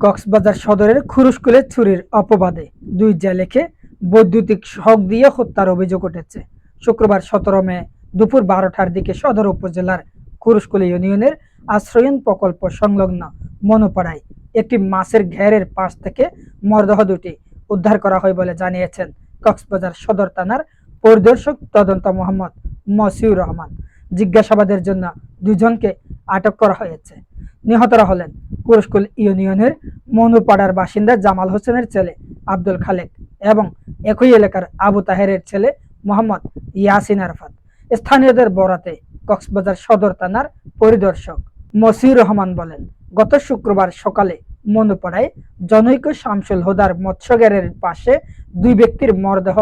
কক্সবাজার সদরের খুরুশকুলে ছুরির অপবাদে। দুই জেলেকে বৈদ্যুতিক শক দিয়ে হত্যার অভিযোগ উঠেছে। শুক্রবার সতেরো মে দুপুর বারোটার দিকে সদর উপজেলার খুরুশকুল ইউনিয়নের আশ্রয়ন প্রকল্প সংলগ্ন মনোপাড়ায় একটি মাছের ঘেরের পাশ থেকে মরদেহ দুটি উদ্ধার করা হয় বলে জানিয়েছেন কক্সবাজার সদর থানার পরিদর্শক তদন্ত মোহাম্মদ মসিউর রহমান। জিজ্ঞাসাবাদের জন্য দুজনকে আটক করা হয়েছে। নিহতরা হলেন কুরস্কুল ইউনিয়নের মনুপাড়ার বাসিন্দা জামাল হোসেনের ছেলে আব্দুল খালেক এবং একই এলাকার আবু তাহেরের ছেলে মোহাম্মদ ইয়াসিন আরফাত। স্থানীয়দের বরাতে কক্সবাজার সদর থানার পরিদর্শক মসির রহমান বলেন, গত শুক্রবার সকালে মনুপাড়ায় জনৈক শামসুল হুদার মৎস্যগেরের পাশে দুই ব্যক্তির মরদেহ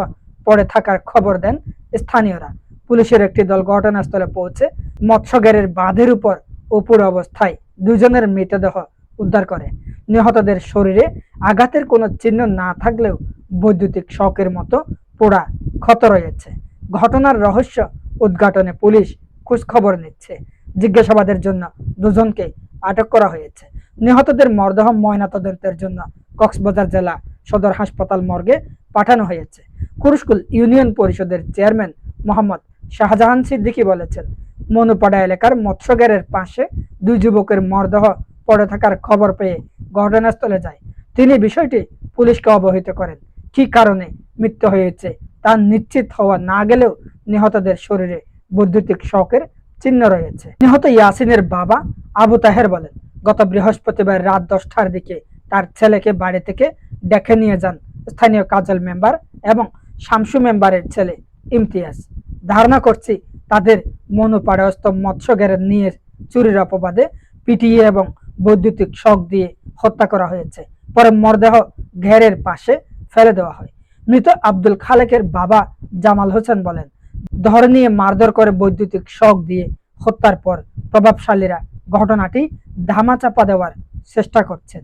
পড়ে থাকার খবর দেন স্থানীয়রা। পুলিশের একটি দল ঘটনাস্থলে পৌঁছে মৎস্যগেরের বাঁধের উপর অপুর অবস্থায় দুজনের মৃতদেহ উদ্ধার করে। নিহতদের শরীরে আঘাতের কোনো চিহ্ন না থাকলেও বৈদ্যুতিক শকের মতো পোড়া ক্ষত রয়েছে। ঘটনার রহস্য উদ্ঘাটনে পুলিশ খোঁজখবর নিচ্ছে। জিজ্ঞাসাবাদের জন্য দুজনকে আটক করা হয়েছে। নিহতদের মরদেহ ময়নাতদন্তের জন্য কক্সবাজার জেলা সদর হাসপাতাল মর্গে পাঠানো হয়েছে। কুরুশকুল ইউনিয়ন পরিষদের চেয়ারম্যান মোহাম্মদ শাহজাহান সিদ্দিকী বলেছেন, মনুপাড়া এলাকার মৎস্যগেরের পাশে দুই যুবকের মরদেহ পড়ে থাকার খবর পেয়ে ঘটনাস্থলে যায়। তিনি বিষয়টি পুলিশকে অবহিত করেন। কি কারণে মৃত্যু হয়েছে তা নিশ্চিত হওয়া না গেলেও নিহতদের শরীরে বৈদ্যুতিক শকের চিহ্ন রয়েছে। নিহত ইয়াসিনের বাবা আবু তাহের বলেন, গত বৃহস্পতিবার রাত দশটার দিকে তার ছেলেকে বাড়ি থেকে ডেকে নিয়ে যান স্থানীয় কাজল মেম্বার এবং শামসু মেম্বারের ছেলে ইমতিয়াজ। ধারণা করছি তাদের মনোপাড়ায়স্ত মৎস্যগেরের নিয়ে চুরির অপবাদে পিটিয়ে এবং বৈদ্যুতিক শক দিয়ে হত্যা করা হয়েছে। পরে মরদেহ ঘেরের পাশে ফেলে দেওয়া হয়। মৃত আব্দুল খালেকের বাবা জামাল হোসেন বলেন, ধর নিয়ে মারধর করে বৈদ্যুতিক শক দিয়ে হত্যার পর প্রভাবশালীরা ঘটনাটি ধামাচাপা দেওয়ার চেষ্টা করছেন।